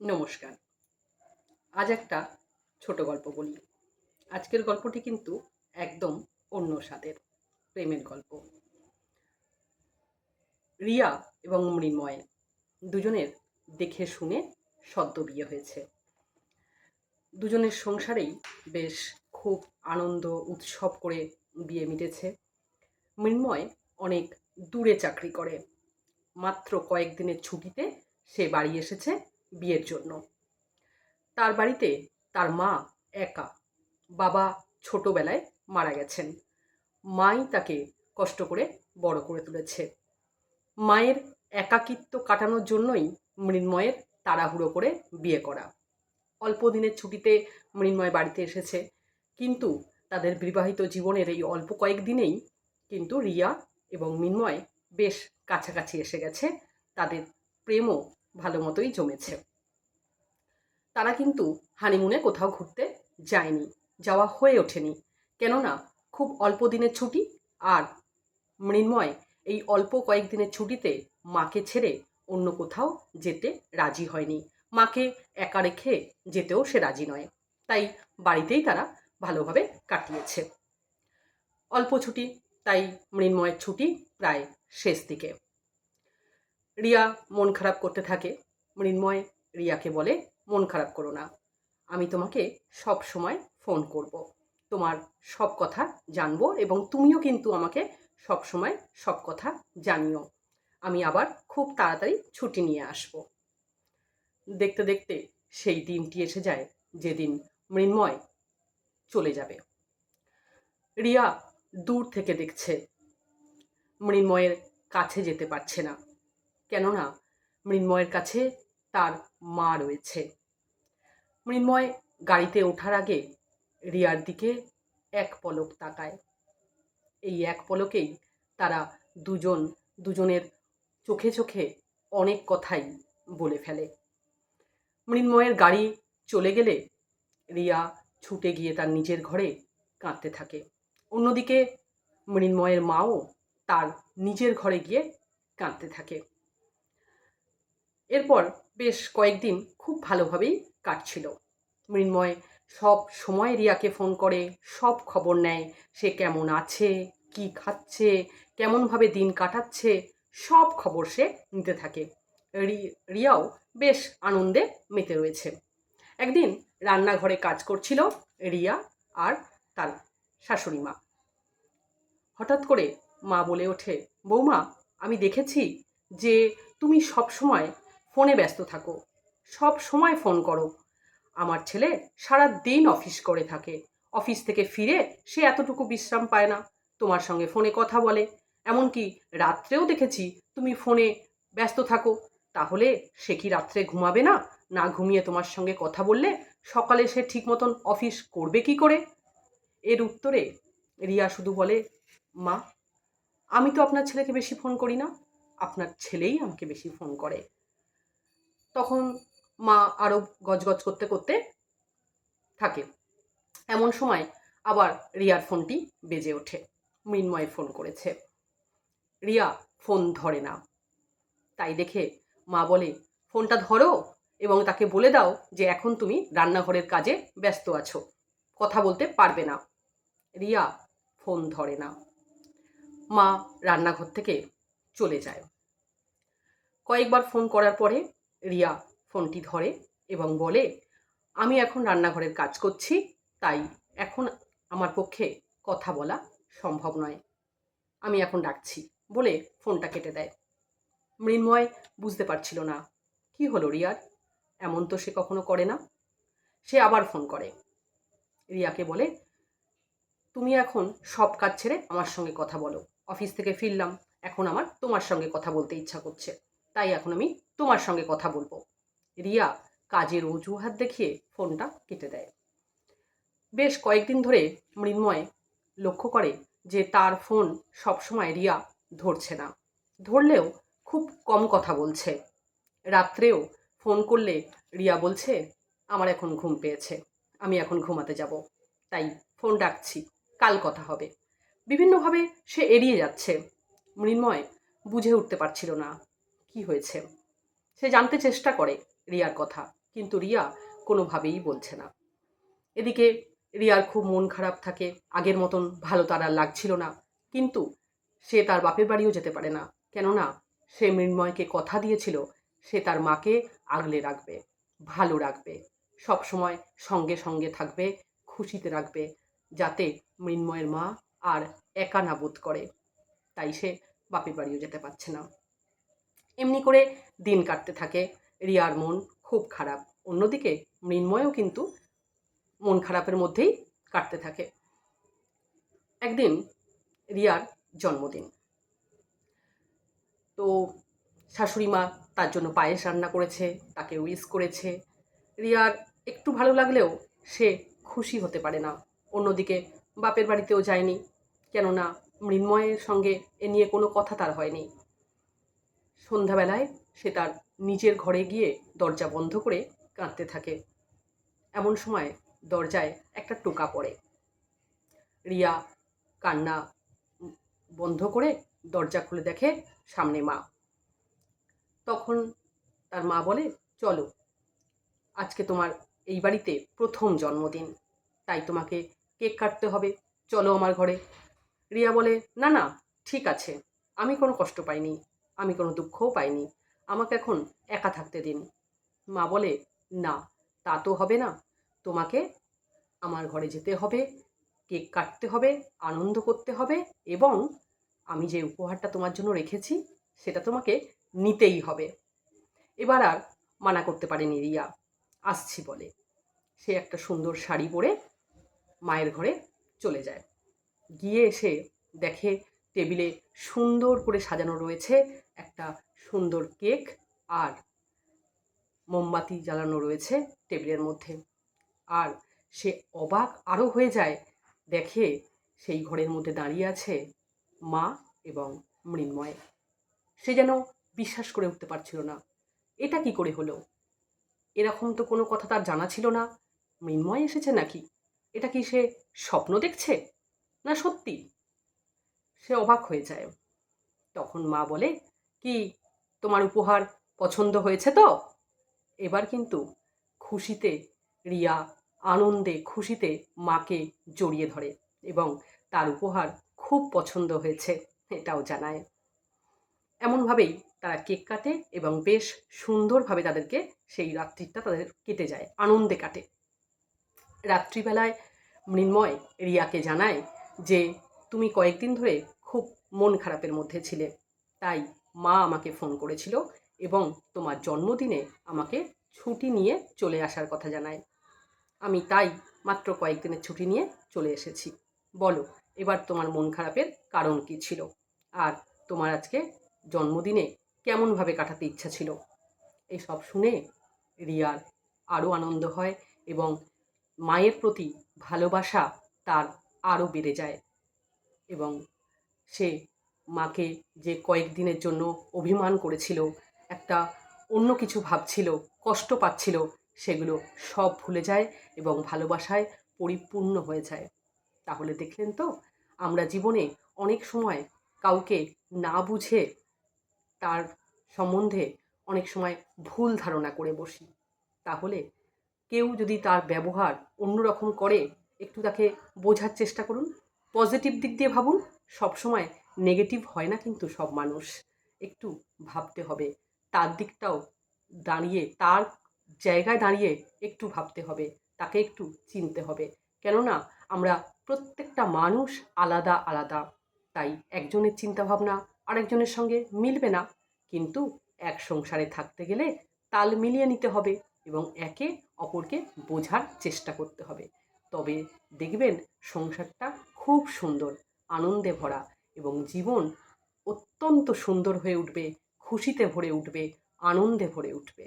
নমস্কার। আজ একটা ছোট গল্প বলি। আজকের গল্পটি কিন্তু একদম অন্য স্বাদের, প্রেমের গল্প। রিয়া এবং মৃন্ময় দুজনের দেখে শুনে সদ্য বিয়ে হয়েছে। দুজনের সংসারেই বেশ খুব আনন্দ, উৎসব করে বিয়ে মিটেছে। মৃন্ময় অনেক দূরে চাকরি করে। মাত্র কয়েকদিনের ছুটিতে সে বাড়ি এসেছে বিয়ের জন্য। তার বাড়িতে তার মা একা। বাবা ছোটবেলায় মারা গেছেন। মাই তাকে কষ্ট করে বড় করে তুলেছে। মায়ের একাকিত্ব কাটানোর জন্যই মৃন্ময়ের তাড়াহুড়ো করে বিয়ে করা। অল্প দিনের ছুটিতে মৃন্ময় বাড়িতে এসেছে। কিন্তু তাদের বিবাহিত জীবনের এই অল্প কয়েকদিনেই কিন্তু রিয়া এবং মৃন্ময় বেশ কাছাকাছি এসে গেছে। তাদের প্রেমও ভালো মতোই জমেছে। তারা কিন্তু হানিমুনে কোথাও ঘুরতে যায়নি, যাওয়া হয়ে ওঠেনি। কেননা খুব অল্প দিনের ছুটি আর মৃন্ময় এই অল্প কয়েকদিনের ছুটিতে মাকে ছেড়ে অন্য কোথাও যেতে রাজি হয়নি। মাকে একা রেখে যেতেও সে রাজি নয়। তাই বাড়িতেই তারা ভালোভাবে কাটিয়েছে। অল্প ছুটি, তাই মৃন্ময়ের ছুটি প্রায় শেষ দিকে। রিয়া মন খারাপ করতে থাকে। মৃন্ময় রিয়াকে বলে, মন খারাপ করো না। আমি তোমাকে সব সময় ফোন করব। তোমার সব কথা জানব এবং তুমিও কিন্তু আমাকে সব সময় সব কথা জানিও। আমি আবার খুব তাড়াতাড়ি ছুটি নিয়ে আসব। দেখতে দেখতে সেই দিনটি এসে যায় যেদিন মৃন্ময় চলে যাবে। রিয়া দূর থেকে দেখছে। মৃন্ময়ের কাছে যেতে পারছে না। কেননা মৃন্ময়ের কাছে তার মা রয়েছে। মৃন্ময় গাড়িতে ওঠার আগে রিয়ার দিকে এক পলক তাকায়। এই এক পলকেই তারা দুজন, দুজনের চোখে চোখে অনেক কথাই বলে ফেলে। মৃন্ময়ের গাড়ি চলে গেলে রিয়া ছুটে গিয়ে তার নিজের ঘরে কাঁদতে থাকে। অন্যদিকে মৃন্ময়ের মাও তার নিজের ঘরে গিয়ে কাঁদতে থাকে। এরপর বেশ কয়েকদিন খুব ভালোভাবেই কাটছিল। মৃন্ময় সব সময় রিয়াকে ফোন করে, সব খবর নেয়, সে কেমন আছে, কি খাচ্ছে, কেমনভাবে দিন কাটাচ্ছে, সব খবর সে নিতে থাকে। রিয়াও বেশ আনন্দে মেতে রয়েছে। একদিন রান্নাঘরে কাজ করছিল রিয়া আর তার শাশুড়ি মা। হঠাৎ করে মা বলে ওঠে, বৌমা, আমি দেখেছি যে তুমি সব সময় ফোনে ব্যস্ত থাকো। সব সময় ফোন করো। আমার ছেলে সারা দিন অফিস করে থাকে। অফিস থেকে ফিরে সে এতটুকু বিশ্রাম পায় না। তোমার সঙ্গে ফোনে কথা বলে। এমনকি রাত্রেও দেখেছি তুমি ফোনে ব্যস্ত থাকো। তাহলে সে কি রাত্রে ঘুমাবে না? না ঘুমিয়ে তোমার সঙ্গে কথা বললে সকালে সে ঠিক মতন অফিস করবে কি করে? এর উত্তরে রিয়া শুধু বলে, মা, আমি তো আপনার ছেলেকে বেশি ফোন করি না। আপনার ছেলেই আমাকে বেশি ফোন করে। তখন মা আরও গজগজ করতে করতে থাকে। এমন সময় আবার রিয়ার ফোনটি বেজে ওঠে। মৃন্ময় ফোন করেছে। রিয়া, ফোন ধরে না। তাই দেখে মা বলে, ফোনটা ধরো এবং তাকে বলে দাও যে এখন তুমি রান্নাঘরের কাজে ব্যস্ত আছো। কথা বলতে পারবে না। রিয়া, ফোন ধরে না। মা রান্নাঘর থেকে চলে যায়। কয়েকবার ফোন করার পরে রিয়া ফোনটি ধরে এবং বলে, আমি এখন রান্নাঘরের কাজ করছি, তাই এখন আমার পক্ষে কথা বলা সম্ভব নয়। আমি এখন ডাকছি, বলে ফোনটা কেটে দেয়। মৃন্ময় বুঝতে পারছিল না, কি হলো রিয়ার? এমন তো সে কখনো করে না। সে আবার ফোন করে। রিয়াকে বলে, তুমি এখন সব কাজ ছেড়ে আমার সঙ্গে কথা বলো। অফিস থেকে ফিরলাম। এখন আমার তোমার সঙ্গে কথা বলতে ইচ্ছা করছে। তাই এখন আমি তোমার সঙ্গে কথা বলব। রিয়া কাজের অজুহাত দেখিয়ে ফোনটা কেটে দেয়। বেশ কয়েকদিন ধরে মৃন্ময় লক্ষ্য করে যে তার ফোন সবসময় রিয়া ধরছে না। ধরলেও খুব কম কথা বলছে। রাত্রেও ফোন করলে রিয়া বলছে, আমার এখন ঘুম পেয়েছে, আমি এখন ঘুমাতে যাব। তাই ফোন ডাকছি, কাল কথা হবে। বিভিন্নভাবে সে এড়িয়ে যাচ্ছে। মৃন্ময় বুঝে উঠতে পারছিল না কি হয়েছে? সে জানতে চেষ্টা করে রিয়ার কথা, কিন্তু রিয়া কোনোভাবেই বলছে না। এদিকে রিয়ার খুব মন খারাপ থাকে, আগের মতন ভালো তার আর লাগছিল না। কিন্তু সে তার বাপের বাড়িও যেতে পারে না, কেননা সে মৃন্ময়কে কথা দিয়েছিল, সে তার মাকে আগলে রাখবে, ভালো রাখবে, সব সময় সঙ্গে সঙ্গে থাকবে, খুশিতে রাখবে, যাতে মৃন্ময়ের মা আর একা না বোধ করে। তাই সে বাপের বাড়িও যেতে পারছে না। এমনি করে দিন কাটতে থাকে। রিয়ার মন খুব খারাপ। অন্যদিকে মৃন্ময়ও কিন্তু মন খারাপের মধ্যেই কাটতে থাকে। একদিন রিয়ার জন্মদিন। তো শাশুড়ি মা তার জন্য পায়েস রান্না করেছে, তাকে উইস করেছে। রিয়ার একটু ভালো লাগলেও সে খুশি হতে পারে না। অন্যদিকে বাপের বাড়িতেও যায়নি। কেননা মৃন্ময়ের সঙ্গে এ নিয়ে কোনো কথা তার হয়নি। সন্ধ্যাবেলায় সে তার নিজের ঘরে গিয়ে দরজা বন্ধ করে কাঁদতে থাকে। এমন সময় দরজায় একটা টোকা পড়ে। রিয়া কান্না বন্ধ করে দরজা খুলে দেখে সামনে মা। তখন তার মা বলে, চলো, আজকে তোমার এই বাড়িতে প্রথম জন্মদিন, তাই তোমাকে কেক কাটতে হবে। চলো আমার ঘরে। রিয়া বলে, না না, ঠিক আছে, আমি কোনো কষ্ট পাইনি। আমি কোনো দুঃখও পাইনি। আমাকে এখন একা থাকতে দিন। মা বলে, না, তা তো হবে না। তোমাকে আমার ঘরে যেতে হবে, কেক কাটতে হবে, আনন্দ করতে হবে এবং আমি যে উপহারটা তোমার জন্য রেখেছি, সেটা তোমাকে নিতেই হবে। এবার আর মানা করতে পারেনি রিয়া। আসছি, বলে। সে একটা সুন্দর শাড়ি পরে মায়ের ঘরে চলে যায়। গিয়ে এসে দেখে টেবিলে সুন্দর করে সাজানো রয়েছে একটা সুন্দর কেক আর মোমবাতি জ্বালানো রয়েছে টেবিলের মধ্যে। আর সে অবাক আরও হয়ে যায়, দেখে সেই ঘরের মধ্যে দাঁড়িয়ে আছে মা এবং মৃন্ময়। সে যেন বিশ্বাস করে উঠতে পারছিল না, এটা কি করে হলো? এরকম তো কোনো কথা তার জানা ছিল না। মৃন্ময় এসেছে নাকি? এটা কি সে স্বপ্ন দেখছে? না সত্যি? সে অবাক হয়ে যায়। তখন মা বলে, কি, তোমার উপহার পছন্দ হয়েছে তো? এবার কিন্তু খুশিতে, রিয়া আনন্দে, খুশিতে মাকে জড়িয়ে ধরে এবং তার উপহার খুব পছন্দ হয়েছে এটাও জানায়। এমনভাবেই তারা কেক কাটে এবং বেশ সুন্দরভাবে তাদেরকে সেই রাত্রিটা তাদের কেটে যায়, আনন্দে কাটে। রাত্রিবেলায় মৃন্ময় রিয়াকে জানায় যে তুমি কয়েকদিন ধরে খুব মন খারাপের মধ্যে ছিলে। তাই মা আমাকে ফোন করেছিল এবং তোমার জন্মদিনে আমাকে ছুটি নিয়ে চলে আসার কথা জানায়। আমি তাই মাত্র কয়েকদিনের ছুটি নিয়ে চলে এসেছি। বলো, এবার তোমার মন খারাপের কারণ কী ছিল? আর তোমার আজকে জন্মদিনে কেমনভাবে কাটাতে ইচ্ছা ছিল? এই সব শুনে রিয়ার আরও আনন্দ হয় এবং মায়ের প্রতি ভালোবাসা তার আরও বেড়ে যায়। এবং সে মাকে যে কয়েকদিনের জন্য অভিমান করেছিল, একটা অন্য কিছু ভাবছিল, কষ্ট পাচ্ছিল, সেগুলো সব ভুলে যায় এবং ভালোবাসায় পরিপূর্ণ হয়ে যায়। তাহলে দেখলেন তো, আমরা জীবনে অনেক সময় কাউকে না বুঝে তার সম্বন্ধে অনেক সময় ভুল ধারণা করে বসি। তাহলে কেউ যদি তার ব্যবহার অন্যরকম করে, একটু তাকে বোঝার চেষ্টা করুন। পজিটিভ দিক দিয়ে ভাবুন, সবসময় নেগেটিভ হয় না কিন্তু সব মানুষ। একটু ভাবতে হবে, তার দিকটাও দাঁড়িয়ে, তার জায়গায় দাঁড়িয়ে একটু ভাবতে হবে, তাকে একটু চিনতে হবে। কেননা, আমরা প্রত্যেকটা মানুষ আলাদা আলাদা, তাই একজনের চিন্তাভাবনা আরেকজনের সঙ্গে মিলবে না। কিন্তু এক সংসারে থাকতে গেলে তাল মিলিয়ে নিতে হবে এবং একে অপরকে বোঝার চেষ্টা করতে হবে। তবে দেখবেন সংসারটা খুব সুন্দর, আনন্দে ভরা এবং জীবন অত্যন্ত সুন্দর হয়ে উঠবে, খুশিতে ভরে উঠবে, আনন্দে ভরে উঠবে।